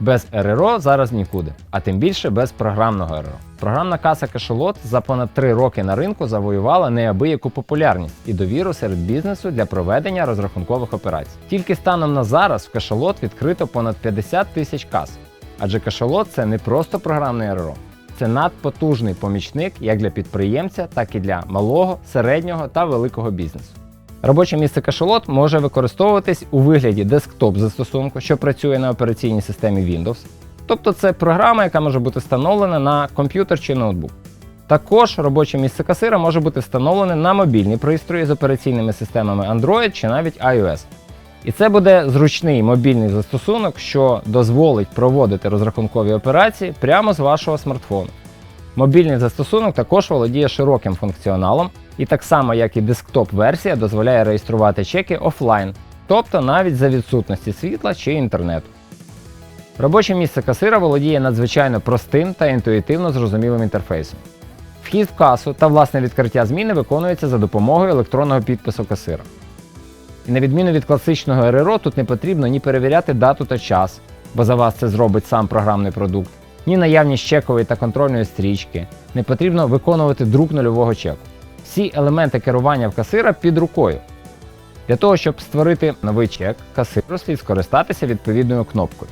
Без РРО зараз нікуди, а тим більше без програмного РРО. Програмна каса Кашалот за понад 3 роки на ринку завоювала неабияку популярність і довіру серед бізнесу для проведення розрахункових операцій. Тільки станом на зараз в Кашалот відкрито понад 50 тисяч кас. Адже Кашалот це не просто програмний РРО, це надпотужний помічник як для підприємця, так і для малого, середнього та великого бізнесу. Робоче місце кашалот може використовуватись у вигляді десктоп застосунку, що працює на операційній системі Windows. Тобто це програма, яка може бути встановлена на комп'ютер чи ноутбук. Також робоче місце касира може бути встановлене на мобільні пристрої з операційними системами Android чи навіть iOS. І це буде зручний мобільний застосунок, що дозволить проводити розрахункові операції прямо з вашого смартфону. Мобільний застосунок також володіє широким функціоналом і так само, як і десктоп-версія, дозволяє реєструвати чеки офлайн, тобто навіть за відсутності світла чи інтернету. Робоче місце касира володіє надзвичайно простим та інтуїтивно зрозумілим інтерфейсом. Вхід в касу та власне відкриття зміни виконується за допомогою електронного підпису касира. І на відміну від класичного РРО, тут не потрібно ні перевіряти дату та час, бо за вас це зробить сам програмний продукт, ні наявність чекової та контрольної стрічки, не потрібно виконувати друк нульового чеку. Всі елементи керування в касира під рукою. Для того, щоб створити новий чек, касиру слід скористатися відповідною кнопкою.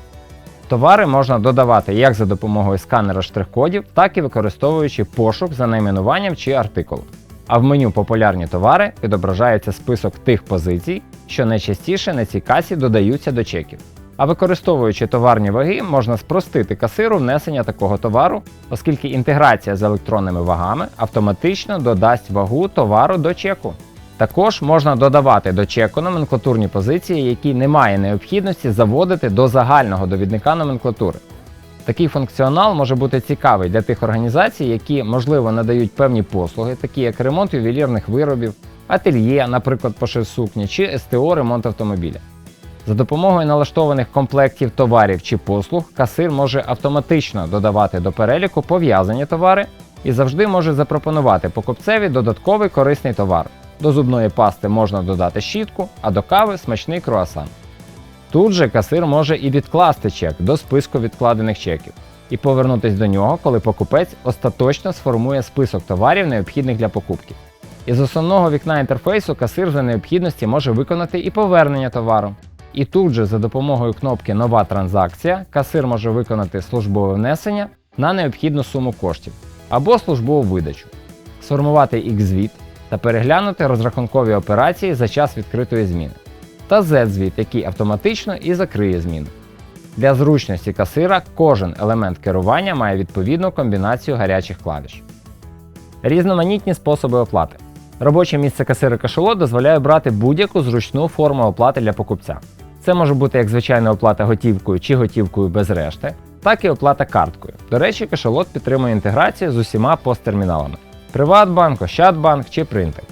Товари можна додавати як за допомогою сканера штрих-кодів, так і використовуючи пошук за найменуванням чи артикулом. А в меню Популярні товари відображається список тих позицій, що найчастіше на цій касі додаються до чеків. А використовуючи товарні ваги, можна спростити касиру внесення такого товару, оскільки інтеграція з електронними вагами автоматично додасть вагу товару до чеку. Також можна додавати до чеку номенклатурні позиції, які немає необхідності заводити до загального довідника номенклатури. Такий функціонал може бути цікавий для тих організацій, які, можливо, надають певні послуги, такі як ремонт ювелірних виробів, ательє, наприклад, пошив сукні, чи СТО ремонт автомобіля. За допомогою налаштованих комплектів товарів чи послуг, касир може автоматично додавати до переліку пов'язані товари і завжди може запропонувати покупцеві додатковий корисний товар. До зубної пасти можна додати щітку, а до кави смачний круасан. Тут же касир може і відкласти чек до списку відкладених чеків і повернутися до нього, коли покупець остаточно сформує список товарів, необхідних для покупки. Із основного вікна інтерфейсу касир за необхідності може виконати і повернення товару. І тут же за допомогою кнопки Нова транзакція касир може виконати службове внесення на необхідну суму коштів або службову видачу, сформувати X-звіт та переглянути розрахункові операції за час відкритої зміни, та Z-звіт, який автоматично і закриє зміну. Для зручності касира кожен елемент керування має відповідну комбінацію гарячих клавіш. Різноманітні способи оплати. Робоче місце касира кашалот дозволяє брати будь-яку зручну форму оплати для покупця. Це може бути як звичайна оплата готівкою чи готівкою без решти, так і оплата карткою. До речі, кашалот підтримує інтеграцію з усіма посттерміналами Приватбанк, Ощадбанк чи Принтер.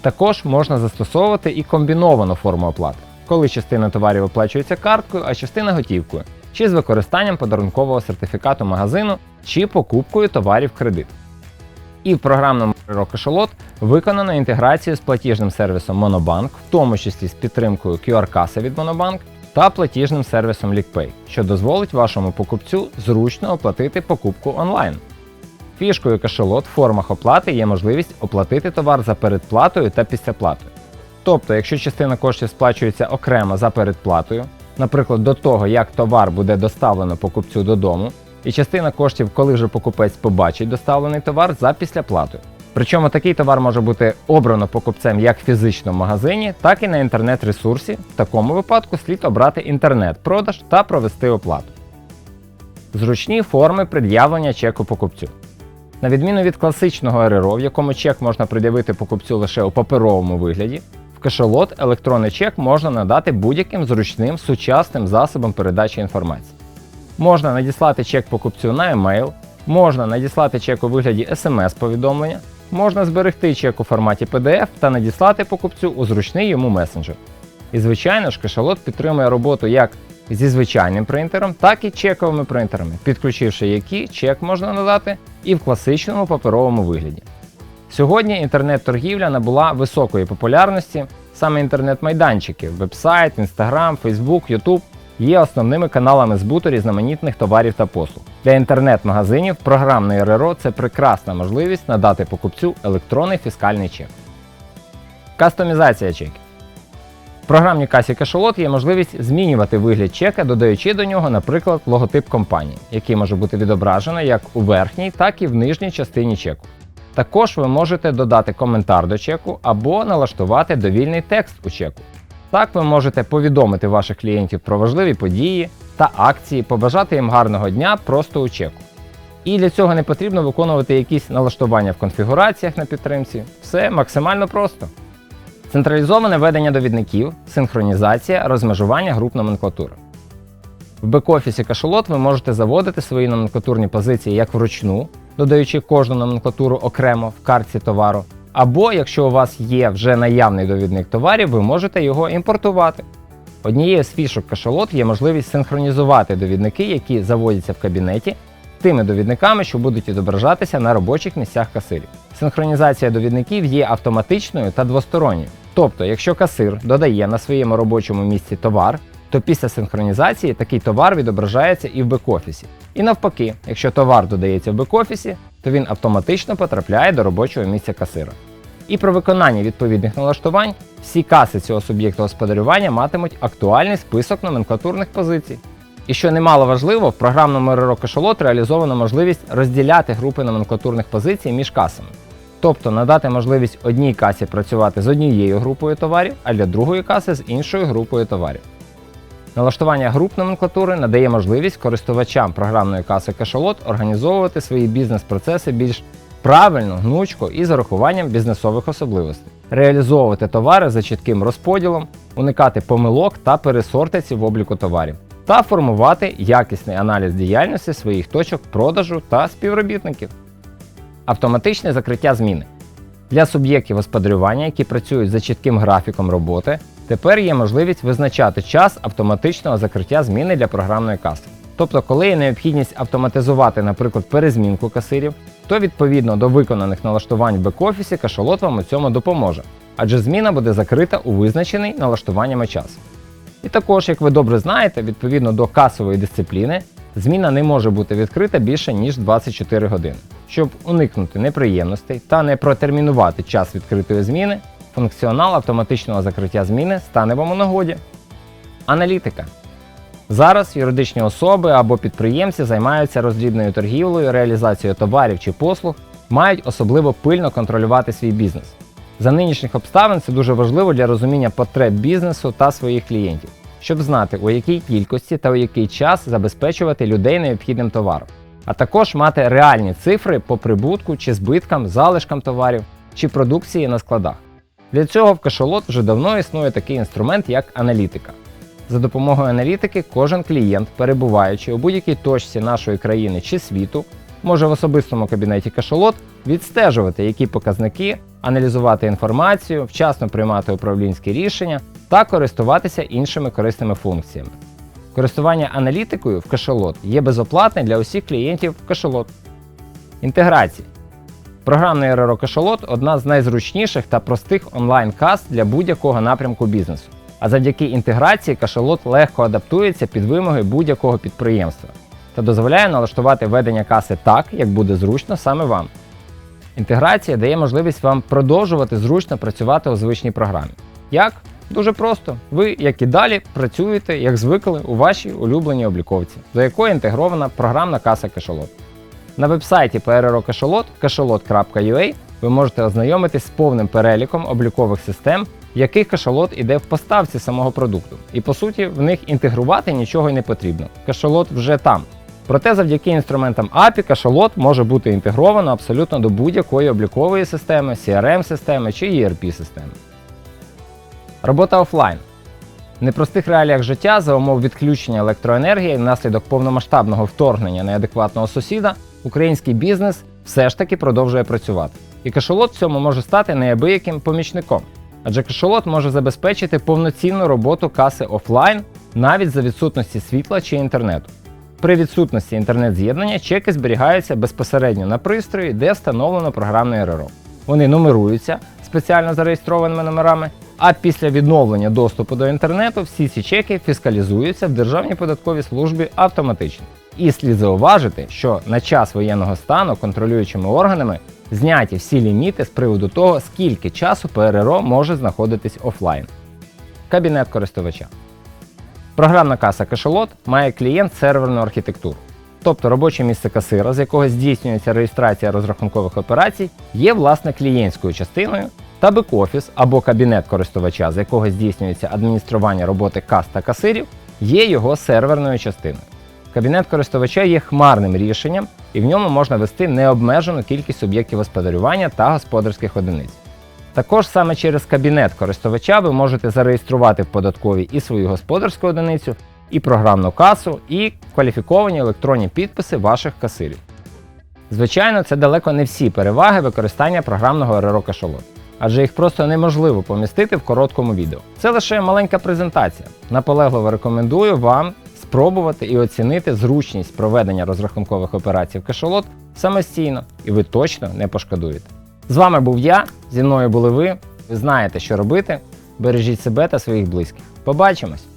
Також можна застосовувати і комбіновану форму оплати, коли частина товарів оплачується карткою, а частина готівкою, чи з використанням подарункового сертифікату магазину, чи покупкою товарів кредит. І в програмному РРО Кашалот виконано інтеграцію з платіжним сервісом Monobank, в тому числі з підтримкою QR-каси від Monobank та платіжним сервісом LickPay, що дозволить вашому покупцю зручно оплатити покупку онлайн. Фішкою кашалот в формах оплати є можливість оплатити товар за передплатою та післяплатою. Тобто, якщо частина коштів сплачується окремо за передплатою, наприклад, до того, як товар буде доставлено покупцю додому, і частина коштів, коли вже покупець побачить доставлений товар за післяплатою. Причому такий товар може бути обрано покупцем як в фізичному магазині, так і на інтернет-ресурсі. В такому випадку слід обрати інтернет-продаж та провести оплату. Зручні форми пред'явлення чеку покупцю. На відміну від класичного РРО, в якому чек можна пред'явити покупцю лише у паперовому вигляді, в кашалот електронний чек можна надати будь-яким зручним сучасним засобом передачі інформації. Можна надіслати чек покупцю на емейл, можна надіслати чек у вигляді смс-повідомлення, можна зберегти чек у форматі PDF та надіслати покупцю у зручний йому месенджер. І звичайно ж, кашалот підтримує роботу як зі звичайним принтером, так і чековими принтерами, підключивши які чек можна надати і в класичному паперовому вигляді. Сьогодні інтернет-торгівля набула високої популярності, саме інтернет-майданчики, вебсайт, Instagram, Facebook, YouTube є основними каналами збуту різноманітних товарів та послуг. Для інтернет-магазинів програмний РРО це прекрасна можливість надати покупцю електронний фіскальний чек. Кастомізація чеків. В програмній касі Кашолот є можливість змінювати вигляд чека, додаючи до нього, наприклад, логотип компанії, який може бути відображено як у верхній, так і в нижній частині чеку. Також ви можете додати коментар до чеку або налаштувати довільний текст у чеку. Так ви можете повідомити ваших клієнтів про важливі події та акції, побажати їм гарного дня просто у чеку. І для цього не потрібно виконувати якісь налаштування в конфігураціях на підтримці. Все максимально просто. Централізоване ведення довідників, синхронізація, розмежування груп номенклатури. В бек-офісі кашолот ви можете заводити свої номенклатурні позиції як вручну, додаючи кожну номенклатуру окремо в картці товару. Або якщо у вас є вже наявний довідник товарів, ви можете його імпортувати. Однією з фішок кашалот є можливість синхронізувати довідники, які заводяться в кабінеті, тими довідниками, що будуть відображатися на робочих місцях касирів. Синхронізація довідників є автоматичною та двосторонньою. Тобто, якщо касир додає на своєму робочому місці товар, то після синхронізації такий товар відображається і в бек-офісі. І навпаки, якщо товар додається в бек-офісі, то він автоматично потрапляє до робочого місця касира. І про виконання відповідних налаштувань всі каси цього суб'єкту господарювання матимуть актуальний список номенклатурних позицій. І що немало важливо, в програмному РРО Кашолот реалізовано можливість розділяти групи номенклатурних позицій між касами. Тобто надати можливість одній касі працювати з однією групою товарів, а для другої каси з іншою групою товарів. Налаштування груп номенклатури надає можливість користувачам програмної каси Кашолот організовувати свої бізнес-процеси більш правильно, гнучко і з урахуванням бізнесових особливостей, реалізовувати товари за чітким розподілом, уникати помилок та пересортиці в обліку товарів, та формувати якісний аналіз діяльності своїх точок продажу та співробітників. Автоматичне закриття зміни. Для суб'єктів господарювання, які працюють за чітким графіком роботи, тепер є можливість визначати час автоматичного закриття зміни для програмної каси. Тобто, коли є необхідність автоматизувати, наприклад, перезмінку касирів, то відповідно до виконаних налаштувань в бек-офісі кашалот вам у цьому допоможе, адже зміна буде закрита у визначений налаштуваннями час. І також, як ви добре знаєте, відповідно до касової дисципліни, зміна не може бути відкрита більше ніж 24 години. Щоб уникнути неприємностей та не протермінувати час відкритої зміни, функціонал автоматичного закриття зміни стане вам у нагоді. Аналітика. Зараз юридичні особи або підприємці займаються роздрібною торгівлею, реалізацією товарів чи послуг, мають особливо пильно контролювати свій бізнес. За нинішніх обставин це дуже важливо для розуміння потреб бізнесу та своїх клієнтів, щоб знати, у якій кількості та у який час забезпечувати людей необхідним товаром, а також мати реальні цифри по прибутку чи збиткам, залишкам товарів чи продукції на складах. Для цього в кашалот вже давно існує такий інструмент, як аналітика. За допомогою аналітики кожен клієнт, перебуваючи у будь-якій точці нашої країни чи світу, може в особистому кабінеті кашалот відстежувати, які показники, аналізувати інформацію, вчасно приймати управлінські рішення та користуватися іншими корисними функціями. Користування аналітикою в кашалот є безоплатне для усіх клієнтів кашалот. Інтеграції. Програмний РРО одна з найзручніших та простих онлайн-кас для будь-якого напрямку бізнесу. А завдяки інтеграції кашалот легко адаптується під вимоги будь-якого підприємства та дозволяє налаштувати ведення каси так, як буде зручно саме вам. Інтеграція дає можливість вам продовжувати зручно працювати у звичній програмі. Як? Дуже просто. Ви, як і далі, працюєте, як звикли, у вашій улюбленій обліковці, до якої інтегрована програмна каса кашалот. На вебсайті PRRO Кашалот kashalot.ua ви можете ознайомитись з повним переліком облікових систем, в яких кашалот іде в поставці самого продукту. І по суті, в них інтегрувати нічого й не потрібно. Кашалот вже там. Проте завдяки інструментам API кашалот може бути інтегровано абсолютно до будь-якої облікової системи, CRM-системи чи ERP-системи. Робота офлайн. В непростих реаліях життя за умов відключення електроенергії внаслідок повномасштабного вторгнення неадекватного сусіда український бізнес все ж таки продовжує працювати. І кашалот в цьому може стати неабияким помічником. Адже кашалот може забезпечити повноцінну роботу каси офлайн навіть за відсутності світла чи інтернету. При відсутності інтернет-з'єднання чеки зберігаються безпосередньо на пристрої, де встановлено програмне РРО. Вони нумеруються спеціально зареєстрованими номерами А після відновлення доступу до інтернету всі ці чеки фіскалізуються в Державній податковій службі автоматично. І слід зауважити, що на час воєнного стану контролюючими органами зняті всі ліміти з приводу того, скільки часу ПРРО може знаходитись офлайн. Кабінет користувача. Програмна каса Кашалот має клієнт серверну архітектуру. Тобто робоче місце касира, з якого здійснюється реєстрація розрахункових операцій, є власне клієнтською частиною, та бек-офіс або кабінет користувача, з якого здійснюється адміністрування роботи кас та касирів, є його серверною частиною. Кабінет користувача є хмарним рішенням, і в ньому можна вести необмежену кількість суб'єктів господарювання та господарських одиниць. Також саме через кабінет користувача ви можете зареєструвати в податковій і свою господарську одиницю, і програмну касу, і кваліфіковані електронні підписи ваших касирів. Звичайно, це далеко не всі переваги використання програмного РРО Кашалот, адже їх просто неможливо помістити в короткому відео. Це лише маленька презентація. Наполегливо рекомендую вам спробувати і оцінити зручність проведення розрахункових операцій в кашалот самостійно, і ви точно не пошкодуєте. З вами був я, зі мною були ви. Ви знаєте, що робити. Бережіть себе та своїх близьких. Побачимось!